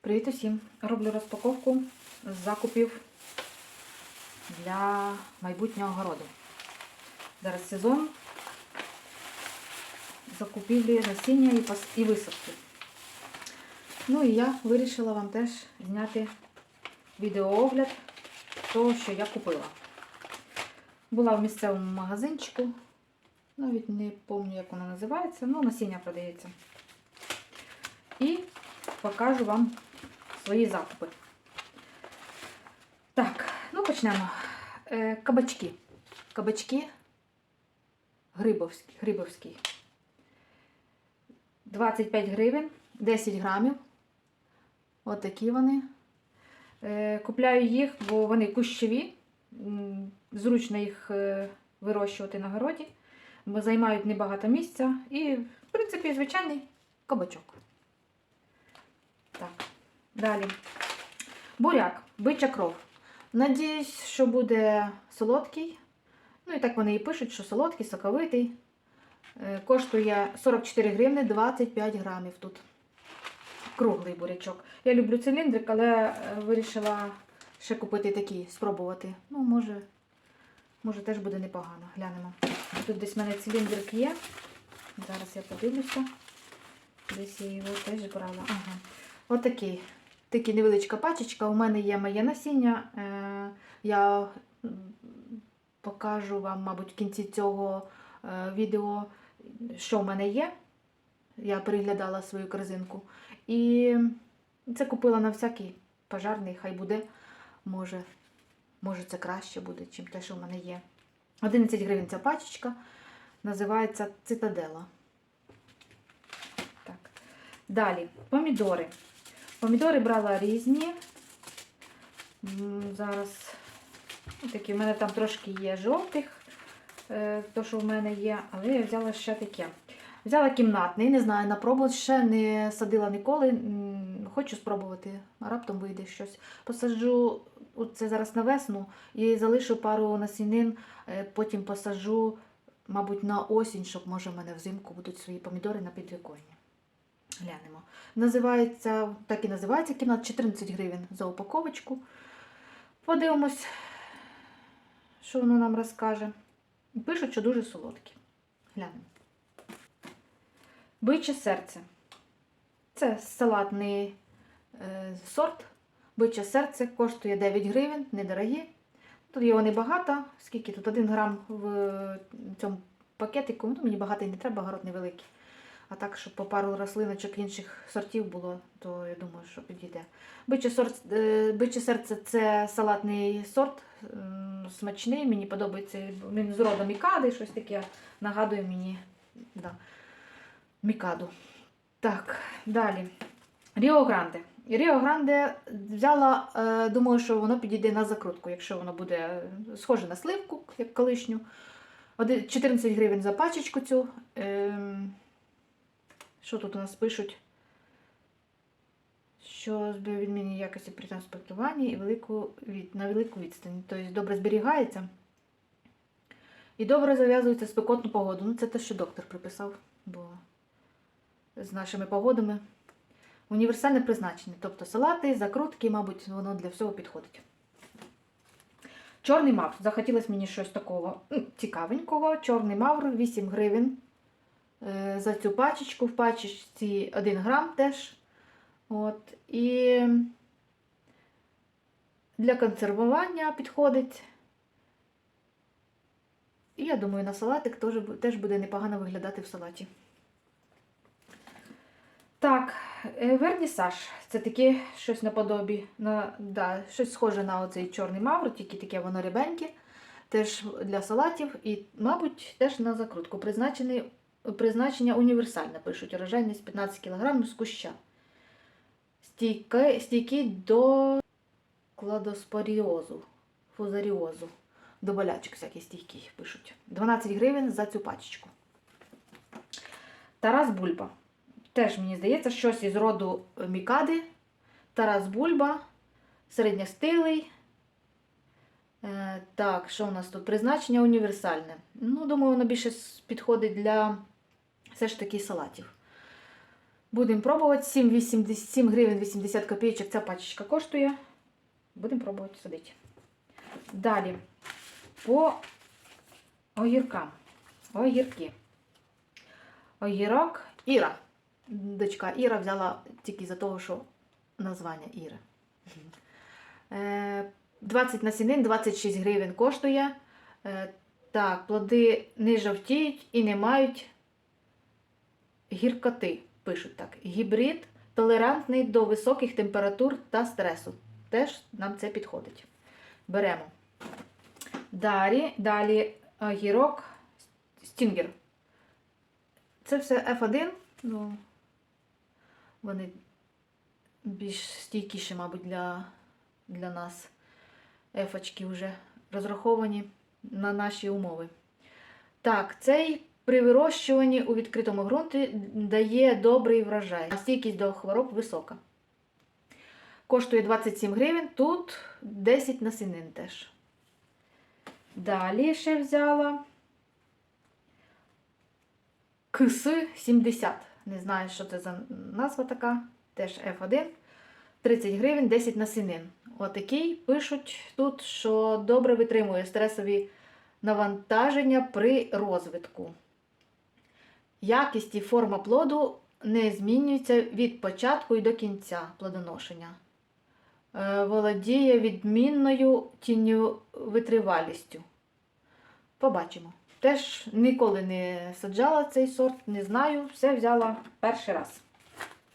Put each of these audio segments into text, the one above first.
Привіт усім! Роблю розпаковку з закупів для майбутнього городу. Зараз сезон закупівлі насіння і, висадки. Ну і я вирішила вам теж зняти відеоогляд того, що я купила. Була в місцевому магазинчику, навіть не пам'ятаю, як воно називається, ну насіння продається. І покажу вам свої закупи. Так, ну почнемо. Е, кабачки. Кабачки Грибовські. Грибовські. 25 гривень, 10 грамів. Отакі вони. Е, купляю їх, бо вони кущові. Зручно їх е, вирощувати на городі, бо займають небагато місця і, в принципі, звичайний кабачок. Так, далі. Буряк, бича кров. Надіюсь, що буде солодкий. Ну і так вони і пишуть, що солодкий, соковитий. Е, Коштує 44 гривни 25 грамів тут. Круглий бурячок. Я люблю циліндрик, але е, вирішила ще купити такий, спробувати. Ну, може, може теж буде непогано. Глянемо. Тут десь в мене циліндрик є. Зараз я подивлюся. Десь я його теж брала. Ага. Отакий. Такий невеличка пачечка. У мене є моє насіння. Е, я покажу вам, мабуть, в кінці цього е, відео, що в мене є. Я переглядала свою корзинку. І це купила на всякий пожарний, хай буде. Може, може це краще буде, чим те, що в мене є. 11 гривень ця пачечка. Називається цитадела. Так. Далі, помідори. Помідори брала різні. Зараз ну, такі, в мене там трошки є жовтих, е, то, що в мене є, але я взяла ще таке. Взяла кімнатний, не знаю, на пробу ще не садила ніколи. Хочу спробувати, а раптом вийде щось. Посаджу це зараз на весну і залишу пару насінин, е, потім посаджу, мабуть, на осінь, щоб може в мене взимку будуть свої помідори на підвіконні. Глянемо. Називається, так і називається кімнат 14 гривень за упаковочку. Подивимось, що воно нам розкаже. Пишуть, що дуже солодкі. Глянемо. Биче серце. Це салатний е, сорт. Биче серце коштує 9 гривень, недорогі. Тут його небагато, скільки тут 1 грам в цьому пакетику. Ну, мені багато і не треба, город невеликий. А так, щоб по пару рослиночок інших сортів було, то я думаю, що підійде. Биче, сорт, е, биче серце це салатний сорт, смачний, мені подобається. Він з роду мікади, щось таке нагадує мені да, мікаду. Так, далі. Ріо Гранде. Ріо Гранде взяла, е, думаю, що воно підійде на закрутку, якщо воно буде е, схоже на сливку, як колишню. 14 гривень за пачечку цю. Що тут у нас пишуть? Що збив відмінні якості при транспортуванні і велику від, на велику відстань. Тобто добре зберігається. І добре зав'язується спекотну погоду. Ну, це те, що доктор приписав, бо з нашими погодами. Універсальне призначення. Тобто салати, закрутки, мабуть, воно для всього підходить. Чорний мавр. Захотілося мені щось такого цікавенького. Чорний мавр 8 гривень за цю пачечку. В пачечці 1 грам теж. От. І для консервування підходить. І я думаю, на салатик теж, буде непогано виглядати в салаті. Так, е, вернісаж. Це таке щось наподобі, на, да, щось схоже на оцей чорний мавр, тільки таке воно рябеньке. Теж для салатів і, мабуть, теж на закрутку. Призначений, призначення універсальне, пишуть. Урожайність 15 кг з куща. Стійкий, стійкий до кладоспоріозу, фузаріозу. До болячок всякі стійкі пишуть. 12 гривень за цю пачечку. Тарас Бульба. Теж, мені здається, щось із роду мікади. Тарас Бульба, середньостилий. Е, так, що у нас тут? Призначення універсальне. Ну, думаю, воно більше підходить для все ж таки салатів. Будемо пробувати. 7, 80, 7 гривень 80 копійочок ця пачечка коштує. Будемо пробувати садити. Далі по огіркам. Огірки. Огірок Іра. Дочка Іра взяла тільки за того, що названня Іри. Е, 20 насінин, 26 гривень коштує. Е, Так, плоди не жовтіють і не мають гіркоти, пишуть так. Гібрид толерантний до високих температур та стресу. Теж нам це підходить. Беремо. Далі, далі огірок стінгер. Це все F1. Ну, вони більш стійкіші, мабуть, для, для нас. Ефочки вже розраховані на наші умови. Так, цей при вирощуванні у відкритому ґрунті дає добрий врожай. а Стійкість до хвороб висока. Коштує 27 гривень, тут 10 насінин теж. Далі ще взяла КС 70. Не знаю, що це за назва така. Теж F1. 30 гривень, 10 насінин. Отакий пишуть тут, що добре витримує стресові навантаження при розвитку. Якість і форма плоду не змінюється від початку і до кінця плодоношення. Е, Володіє відмінною тінню витривалістю. Побачимо. Теж ніколи не саджала цей сорт, не знаю, все взяла перший раз.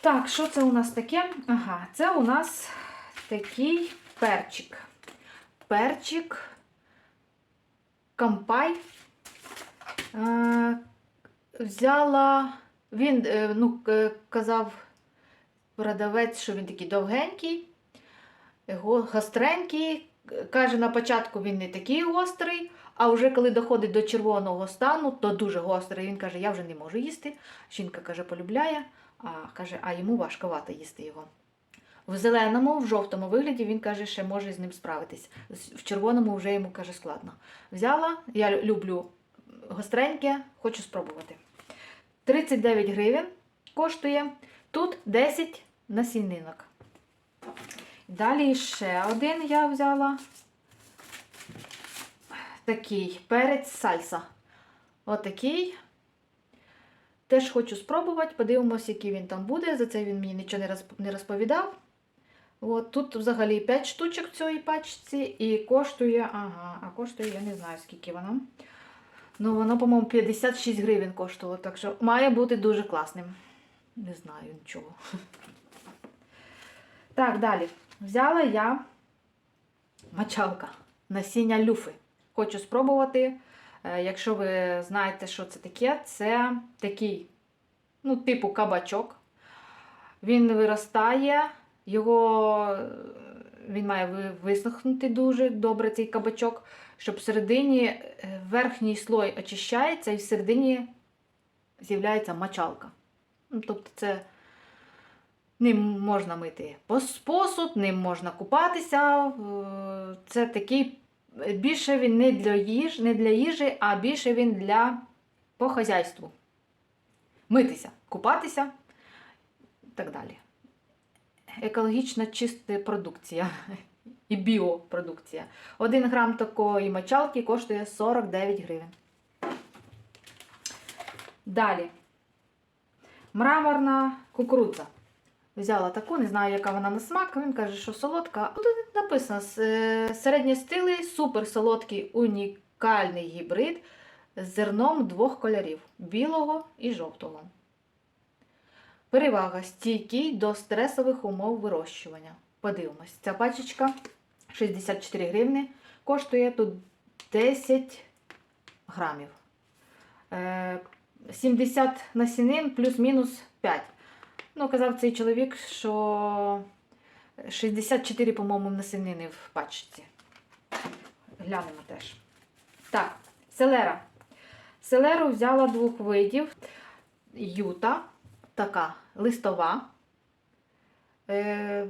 Так, що це у нас таке? Ага, це у нас такий перчик. Перчик кампай. Взяла, він ну, казав продавець, що він такий довгенький, гостренький. Каже, на початку він не такий гострий, а вже коли доходить до червоного стану, то дуже гострий. Він каже, я вже не можу їсти. Жінка каже, полюбляє, а каже, а йому важковато їсти його. В зеленому, в жовтому вигляді він каже, ще може з ним справитись. В червоному вже йому каже складно. Взяла, я люблю гостреньке, хочу спробувати. 39 гривень коштує. Тут 10 насінинок. Далі ще один я взяла. Такий перець сальса. Отакий. Теж хочу спробувати, подивимось, який він там буде. За це він мені нічого не розповідав. От, тут взагалі 5 штучок в цій пачці і коштує, ага, а коштує, я не знаю, скільки воно. Ну, воно, по-моєму, 56 гривень коштувало, так що має бути дуже класним. Не знаю нічого. Так, далі. Взяла я мочалка насіння люфи. Хочу спробувати. Е, Якщо ви знаєте, що це таке, це такий, ну, типу кабачок. Він виростає, його е, він має ви- висохнути дуже добре, цей кабачок, щоб всередині е, верхній слой очищається і всередині з'являється мочалка. Ну, тобто це ним можна мити пос- посуд, ним можна купатися. е, Це такий е, більше він не для їж, не для їжі, а більше він для по хазяйству. Митися, купатися і так далі. Екологічно чиста продукція і біопродукція. Один грам такої мочалки коштує 49 гривень. Далі. Мраморна кукурудза. Взяла таку, не знаю, яка вона на смак. Він каже, що солодка. Тут написано е, середньостилий, суперсолодкий унікальний гібрид з зерном двох кольорів білого і жовтого. Перевага стійкий до стресових умов вирощування. Подивимось, ця пачечка 64 гривни, коштує тут 10 грамів. Е, 70 насінин плюс-мінус 5. Ну, казав цей чоловік, що 64, по-моєму, насінини в пачці. Глянемо теж. Так, селера. Селеру взяла двох видів. Юта, така листова. Е,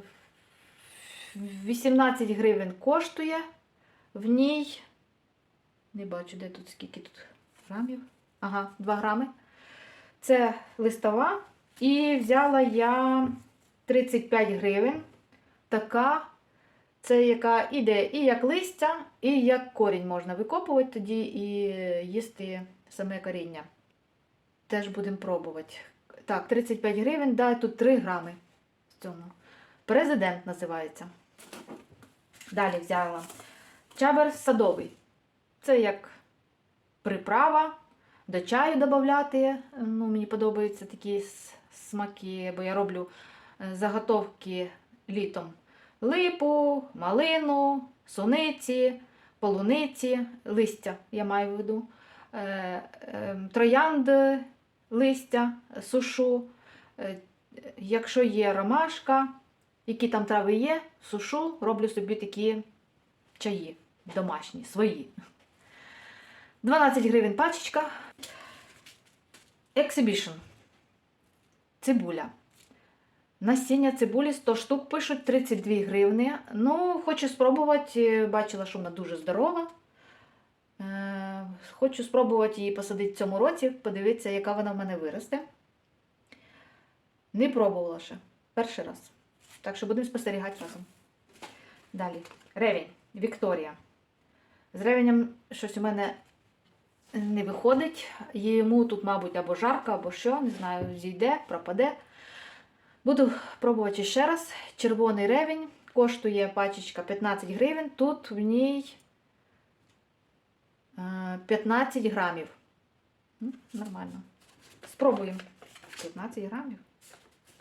18 гривень коштує. В ній. Не бачу, де тут скільки тут грамів. Ага, 2 грами. Це листова. І взяла я 35 гривень. Така, це яка іде і як листя, і як корінь можна викопувати тоді і їсти саме коріння. Теж будемо пробувати. Так, 35 гривень, да, тут 3 грами в цьому. Президент називається. Далі взяла чабер садовий. Це як приправа до чаю додати. Ну, мені подобаються такі смаки, бо я роблю е, заготовки літом. Липу, малину, суниці, полуниці, листя, я маю в виду. Е, е, троянди, листя, сушу. Якщо є ромашка, які там трави є, сушу, роблю собі такі чаї домашні, свої. 12 гривень пачечка. Exhibition. Цибуля. Насіння цибулі 100 штук пишуть 32 гривні. Ну, хочу спробувати. Бачила, що вона дуже здорова. Е, Хочу спробувати її посадити в цьому році, подивитися, яка вона в мене виросте. Не пробувала ще. Перший раз. Так що будемо спостерігати разом. Далі. Ревінь. Вікторія. З ревенем щось у мене не виходить. Йому тут, мабуть, або жарко, або що, не знаю, зійде, пропаде. Буду пробувати ще раз. Червоний ревень коштує пачечка 15 гривень. Тут в ній е, 15 грамів. Нормально. Спробуємо. 15 грамів.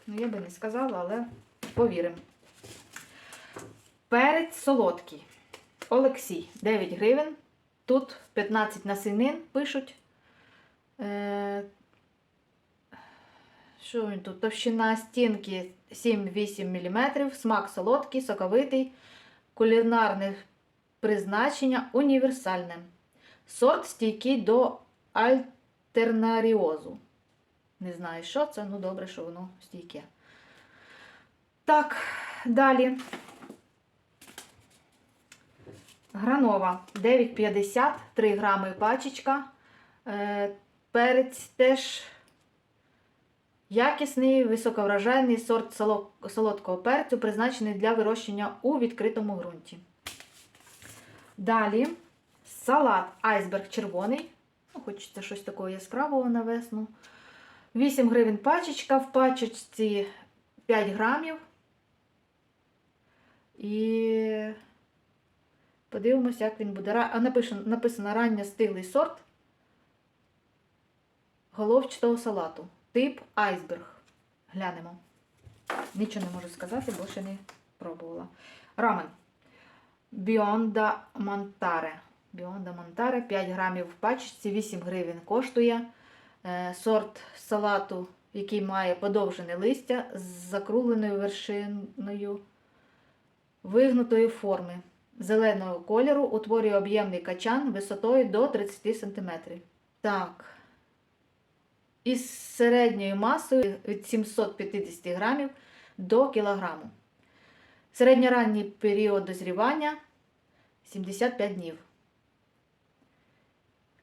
Ну, я би не сказала, але повіримо. Перець солодкий. Олексій 9 гривень. Тут 15 насінин пишуть. Е, що він тут? Товщина стінки 7-8 мм, смак солодкий, соковитий, кулінарне призначення універсальне. Сорт стійкий до альтернаріозу. Не знаю, що це, ну добре, що воно стійке. Так, далі. Гранова 9,50, 3 грами пачечка. Е, Перець теж якісний, високоврожайний сорт солодкого перцю, призначений для вирощення у відкритому ґрунті. Далі салат айсберг червоний. Ну, Хочеться щось такого яскравого на весну. 8 гривень пачечка, в пачечці 5 грамів. І подивимося, як він буде. А напишено, написано ранньо стиглий сорт головчатого салату. Тип айсберг. Глянемо. Нічого не можу сказати, бо ще не пробувала. Рамен. Біонда Монтаре. Біонда Монтаре 5 грамів в пачці, 8 гривень коштує. Е, Сорт салату, який має подовжене листя з закругленою вершиною вигнутої форми. Зеленого кольору утворює об'ємний качан висотою до 30 см. Так. Із середньою масою від 750 грамів до кілограму. Середньоранній період дозрівання 75 днів.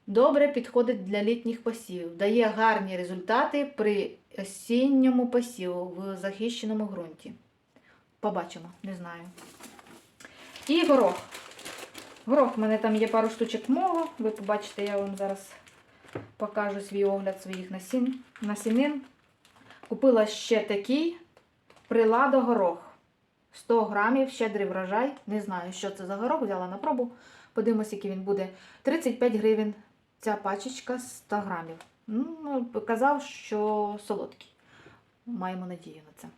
Добре підходить для літніх посівів. Дає гарні результати при осінньому посіву в захищеному ґрунті. Побачимо, не знаю. І горох. Горох, в мене там є пару штучок мого. Ви побачите, я вам зараз покажу свій огляд своїх насін, насінин. Купила ще такий приладо горох. 100 грамів, щедрий врожай. Не знаю, що це за горох, взяла на пробу. Подивимось, який він буде. 35 гривень ця пачечка 100 грамів. Ну, казав, що солодкий. Маємо надію на це.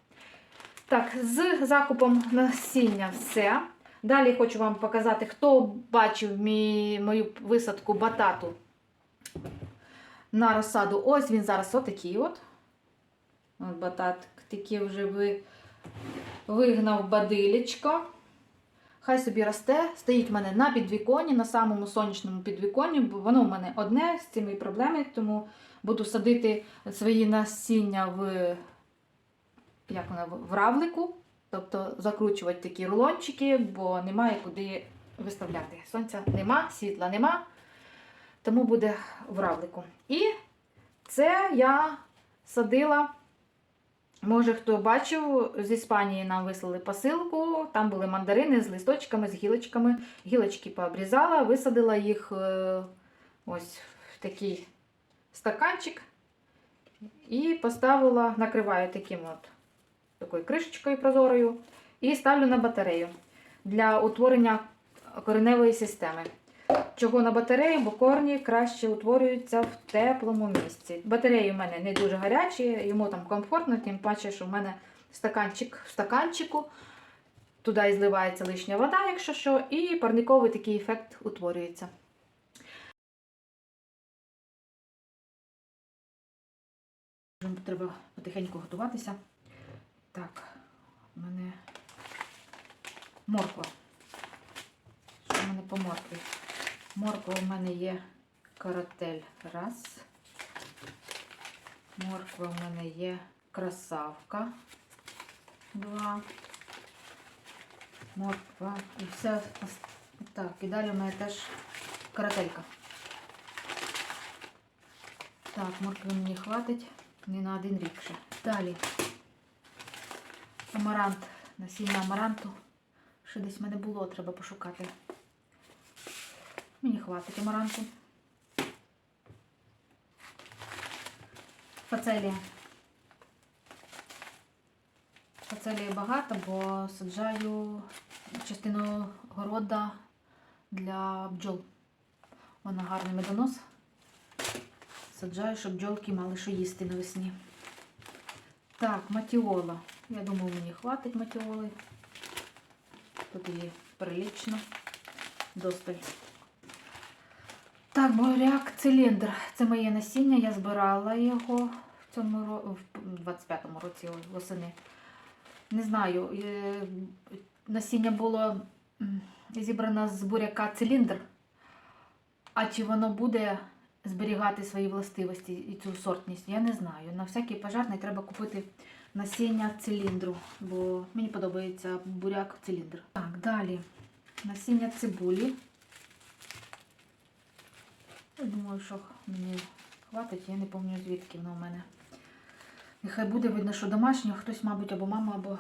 Так, з закупом насіння все. Далі хочу вам показати, хто бачив мій, мою висадку батату на розсаду. Ось він зараз отакий от. От батат такий вже ви, вигнав бадилечко. Хай собі росте, стоїть в мене на підвіконні, на самому сонячному підвіконні, бо воно в мене одне з цими проблеми, тому буду садити свої насіння в, як вона, в равлику, тобто закручувати такі рулончики, бо немає куди виставляти. Сонця нема, світла нема, тому буде в равлику. І це я садила Може, хто бачив, з Іспанії нам вислали посилку, там були мандарини з листочками, з гілочками. Гілочки пообрізала, висадила їх е, ось в такий стаканчик і поставила, накриваю таким от такою кришечкою прозорою і ставлю на батарею для утворення кореневої системи. Чого на батареї, бо корні краще утворюються в теплому місці. Батареї в мене не дуже гарячі, йому там комфортно, тим паче, що в мене стаканчик в стаканчику. Туди і зливається лишня вода, якщо що, і парниковий такий ефект утворюється. Треба потихеньку готуватися. Так, у мене морква. Що в мене по моркві? Морква у мене є каратель. Раз. Морква в мене є красавка. Два. Морква. І все. Так, і далі у мене теж карателька. Так, моркви мені хватить не на один рік ще. Далі. Амарант. Насіння амаранту. Ще десь в мене було, треба пошукати. Мені хватить амаранту. Фацелія. Фацелії багато, бо саджаю частину города для бджол. Вона гарний медонос. Саджаю, щоб бджолки мали що їсти навесні. Так, матіола. Я думаю, мені хватить матіоли. Тут її прилічно. Досталь. Так, буряк циліндр. Це моє насіння. Я збирала його в цьому в 25-му році восени. Не знаю, е, насіння було зібрано з буряка циліндр. А чи воно буде зберігати свої властивості і цю сортність, я не знаю. На всякий пожарний треба купити насіння циліндру, бо мені подобається буряк циліндр. Так, далі насіння цибулі. Я думаю, що мені хватить, я не пам'ятаю звідки воно у мене. Нехай буде видно, що домашнє, хтось, мабуть, або мама, або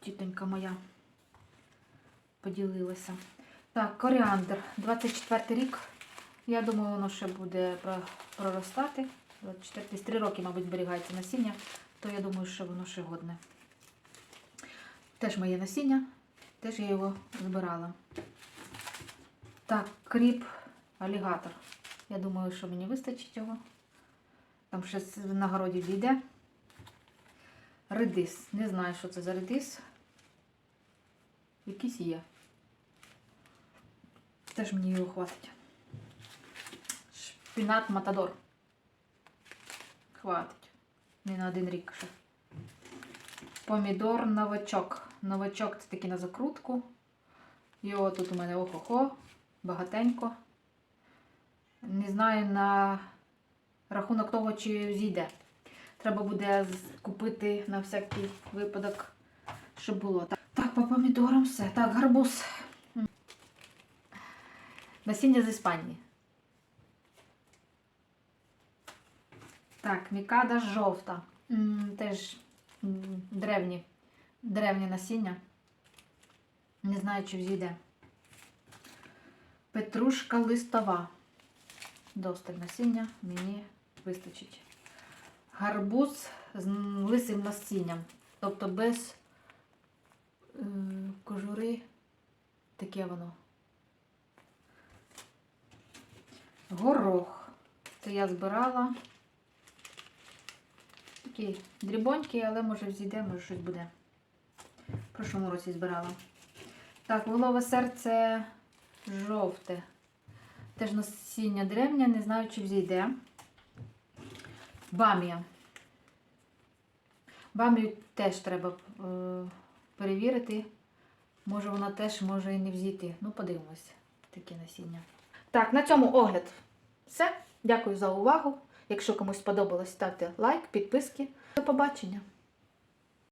тітонька моя поділилася. Так, коріандр. 24 рік. Я думаю, воно ще буде проростати. 24 десь 3 роки, мабуть, зберігається насіння, то я думаю, що воно ще годне. Теж моє насіння, теж я його збирала. Так, кріп алігатор. Я думаю, що мені вистачить його. Там ще з- на городі дійде. Редис. Не знаю, що це за редис. Якийсь є. Теж мені його хватить. Шпінат Матадор. Хватить. Не на один рік ще. Помідор новачок. Новачок це такий на закрутку. Його тут у мене охо-хо, багатенько. Не знаю на рахунок того, чи зійде. Треба буде купити на всякий випадок, щоб було. Так, так по помідорам все. Так, гарбуз. Насіння з Іспанії. Так, мікада жовта. Теж древні, древнє насіння. Не знаю, чи взійде. Петрушка листова. Досталь насіння мені вистачить. Гарбуз з лисим насінням. Тобто без е, кожури таке воно. Горох. Це я збирала. Такі дрібонькі, але може взійде, може щось буде. В прошлому році збирала. Так, волове серце жовте. Теж насіння древнє, не знаю, чи взійде. Бамія. Бамію теж треба е, перевірити. Може, вона теж може і не взійти. Ну, подивимось, таке насіння. Так, на цьому огляд все. Дякую за увагу. Якщо комусь сподобалось, ставте лайк, підписки. До побачення!